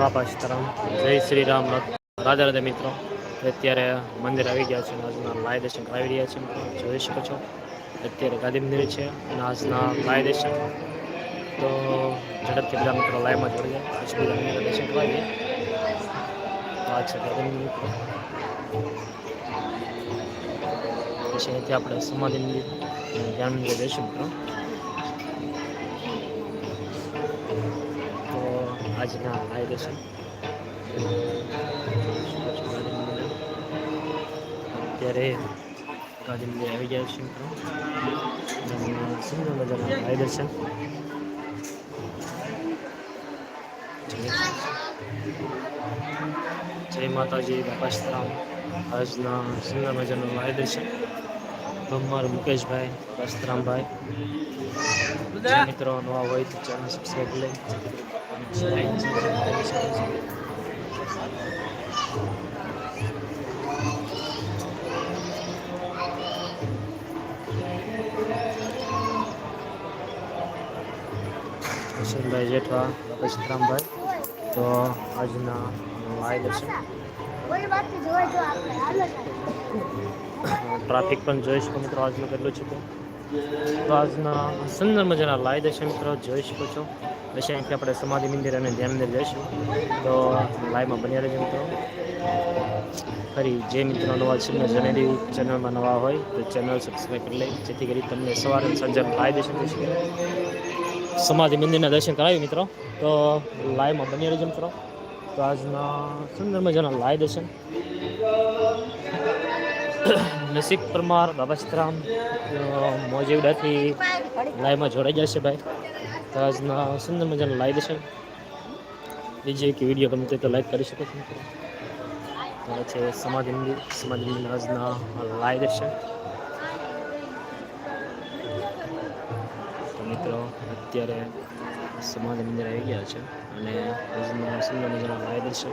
બાપા સીતારામ. જય શ્રી રામ. રાધા રાધા મિત્રો. અત્યારે મંદિર આવી ગયા છે આજના લાય દર્શન કરાવી રહ્યા છે જોઈ શકો છો. અત્યારે ગાંધી મંદિર છે અને આજના લાય દર્શન. તો ઝડપથી બધા મિત્રો લાઈવમાં જોડી જાય. પછી બધા મંદિરના દર્શન કરાવીએ આ છે ગાંધી મંદિર મિત્રો. પછી અહીંથી આપણે સમાધિ મંદિર ધ્યાન મંદિર જઈશું મિત્રો. આજના લાય દર્શન અત્યારે ગાંધી આવી ગયા છે મિત્રો. સુંદર મજાના લાય દર્શન જય માતાજી બાપા આજના સુંદર મજાનું લાય દર્શન ભમર મુકેશભાઈ વસ્ત્રામભાઈ મિત્રો નવા હોય તો ચેનલ સબસ્ક્રાઈબ લઈ કિશનભાઈ જેઠવા વસ્ત્રામભાઈ તો આજના આવી દર્શન ટ્રાફિક પણ જોઈ શકો મિત્રો આજનું કેટલું છે તો? આજના સુંદર મજાના લાય દર્શન મિત્રો જોઈ શકો છો. પછી અહીંથી આપણે સમાધિ મંદિર અને ધ્યાન મંદિર જઈશું. તો લાઈવમાં બન્યા રહેજો મિત્રો. ફરી જે મિત્રો નવા છે ને જનેરી ચેનલમાં નવા હોય તો ચેનલ સબસ્ક્રાઈબ કરી લઈ જેથી કરી તમને સવારે સાંજે થઈ શકે સમાધિ મંદિરના દર્શન કરાવ્યું મિત્રો. તો લાઈવમાં બન્યા રહેજો મિત્રો. તો આજના સુંદર મજાના લાઈવ દર્શન નસીબ પરમાર, બાબા સીતરામ મોજીવડાથી લાઈવમાં જોડાઈ જશે ભાઈ. તો આજના સુંદર મજાના લાઈવ છે. બીજી એક વીડિયો ગમતો તો લાઈક કરી શકો છો. છે સમાધિ મંદિર. સમાધિ મંદિર આજના લાઈવ તો મિત્રો, અત્યારે સમાધિ મંદિર આવી ગયા છે અને આજના સુંદર મજાના લાઈવ દર્શન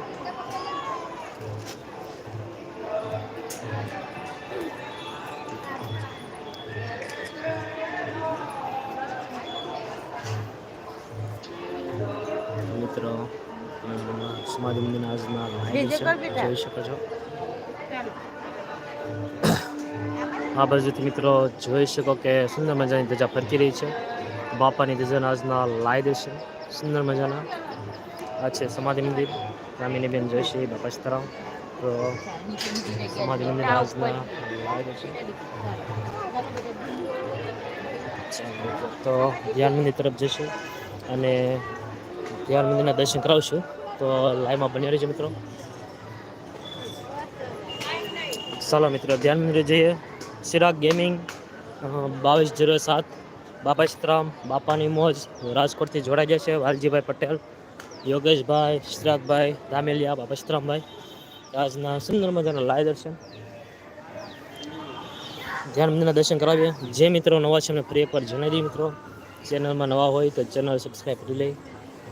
મિત્રો સમાધિ મંદિરના આજના દર્શન જોઈ શકો છો. આ બાજુથી મિત્રો જોઈ શકો કે સુંદર મજાની ધજા ફરકી રહી છે. બાપાની ધજાના આજના લાય દેશે સુંદર મજાના. આ છે સમાધિ મંદિર. રામીની બેન જોઈશે બાપા સીતારામ. તો સમાધિ મંદિર આજના લાઈ દેશે તો ધ્યાન મંદિર તરફ જઈશું. અને ધ્યાન મંદિરના દર્શન કરાવશું. તો લાઈવમાં બન્યા રહેજો મિત્રો. ચાલો મિત્રો, ધ્યાન મંદિરે જઈએ. સિરાગ ગેમિંગ બાવીસ જીરો સાત, બાપા સીતરામ, બાપાની મોજ, રાજકોટથી જોડાઈ છે વાલજીભાઈ પટેલ, યોગેશભાઈ સિરાગભાઈ ધામેલિયા બાપા સીતરામભાઈ. આજના સુંદર મજાના લાય દર્શન. ધ્યાન મંદિરના દર્શન કરાવીએ. જે મિત્રો નવા છે એમને ફરી એકવાર જણાવી દઈએ મિત્રો. ચેનલમાં નવા હોય તો ચેનલ સબસ્ક્રાઈબ કરી લઈ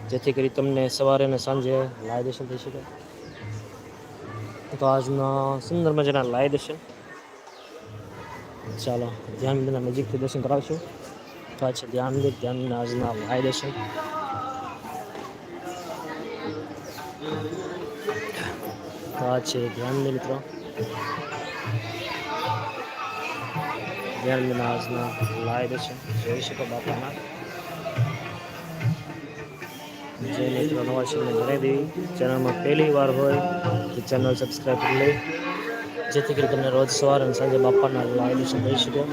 જેથી કરી તમને સવારે અને સાંજે લાય દર્શન થઈ શકે. તો આજના સુંદર મજાના લાય દર્શન. ચાલો, ધ્યાન મંદિરના નજીકથી દર્શન કરાવશું. તો છે ધ્યાન મંદિર ધ્યાન આજના લાય દર્શન. તો આ છે ધ્યાન મંદિર મિત્રો. ધ્યાન મંદિરના આજના લાય દર્શન. જોઈ શકો બાપાના. જે મિત્રો નવા છે જણાવી દેવી. ચેનલમાં પહેલી વાર હોય તો ચેનલ સબસ્ક્રાઈબ કરી લે. જેથી કરી તમને રોજ સવાર અને સાંજે બાપાના લાઈ દર્શન કરી શકો.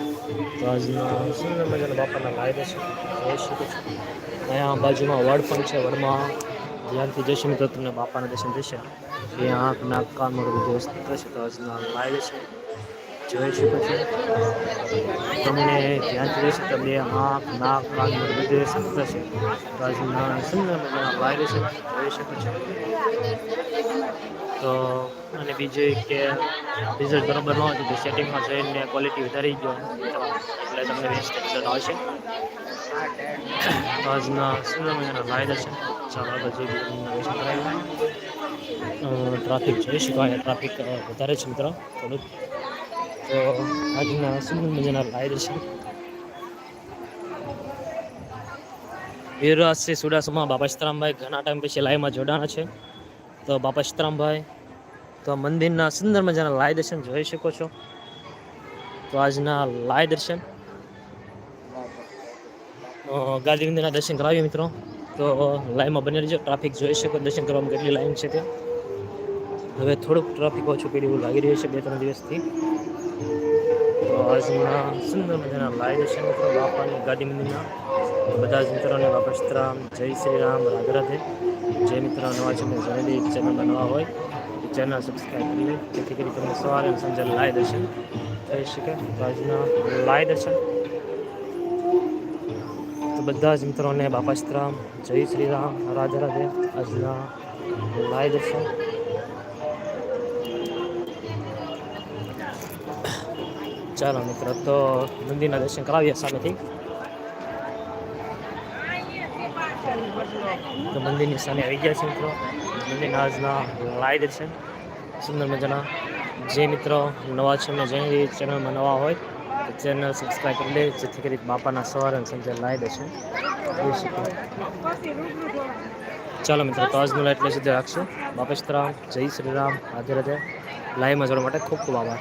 તો આજના સુંદર મજાના બાપાના લાઈ દર્શન જોઈ શકો છો. અહીંયા બાજુમાં વડ પણ છે, વડમાં. ધ્યાનથી જશે મિત્રો, તમને બાપાના દર્શન થશે. એ આંખ નાક કાન મોઢું દોસ્ત થશે. તો આજના લાઈ દર્શન જોઈ શકો છો તમને ધ્યાનથી રહેશે તમને આંખ, નાક, કાન, બધે થશે તો આજના સુંદર મજાના લાઈવ દર્શન જોઈ શકો છો. તો અને બીજું કે રિઝલ્ટ બરાબર ન હતું, તો સેટિંગમાં જઈને ક્વોલિટી વધારી ગયો. એટલે તમને વેસ્ટ રિઝલ્ટ આવશે. આજના સુંદર મજાના લાય છે. ચાલો આગળ જઈ દર્શન કરાવી ટ્રાફિક જોઈ શકાય ટ્રાફિક વધારે છે મિત્રો. થોડુંક. તો આજના સુંદર મજાના લાય દર્શન વીરરાજસિંહ સુડાસમા, બાપા સીતરામભાઈ ઘણા ટાઈમ પછી લાઈવમાં જોડાણા છે. તો બાપા સીતરામભાઈ, તો મંદિરના સુંદર મજાના લાય દર્શન જોઈ શકો છો. તો આજના લાય દર્શન ગાંધી મંદિરના દર્શન કરાવીએ મિત્રો. તો લાઈનમાં બની રહેજો ટ્રાફિક જોઈ શકો, દર્શન કરવામાં કેટલી લાઈન છે તે હવે થોડુંક ટ્રાફિક ઓછું પડ્યું એવું લાગી રહ્યું છે બે ત્રણ દિવસથી. આજના સુંદર મજાના લાઈવ દર્શન મિત્રો બાપાની ગાડી મંદિરના. બધા જ મિત્રોને બાપા સીતરામ જય શ્રી રામ રાધરાધે રાધે. જે મિત્રો નવા છે જણાવી ચેનલમાં નવા હોય ચેનલ સબસ્ક્રાઈબ કરી જેથી કરી તમને સવારે અને સાંજે લાય દર્શન થઈ શકે. તો આજના લાય દર્શન. તો બધા જ મિત્રોને બાપા સીતરામ જય શ્રી રામ રાધરાધે રાધે આજના લાય દર્શન. ચાલો મિત્રો, તો મંદિરના દર્શન કરાવીએ સામેથી. તો મંદિરની સામે આવી ગયા છે મિત્રો. મંદિરના આજના લાય દર્શન. સુંદર મજાના. જે મિત્રો નવા છે એમને જે ચેનલમાં નવા હોય, તો ચેનલ સબસ્ક્રાઈબ કરી લે, જેથી કરી બાપાના સવારે અને સાંજે લાય દર્શન ચાલો મિત્રો, તો આજનું લાઈટ એટલે સુધી રાખશું. બાપા સીતરામ જય શ્રી રામ. રાધે રાધે. લાઈવમાં જોડવા માટે ખૂબ ખૂબ આભાર.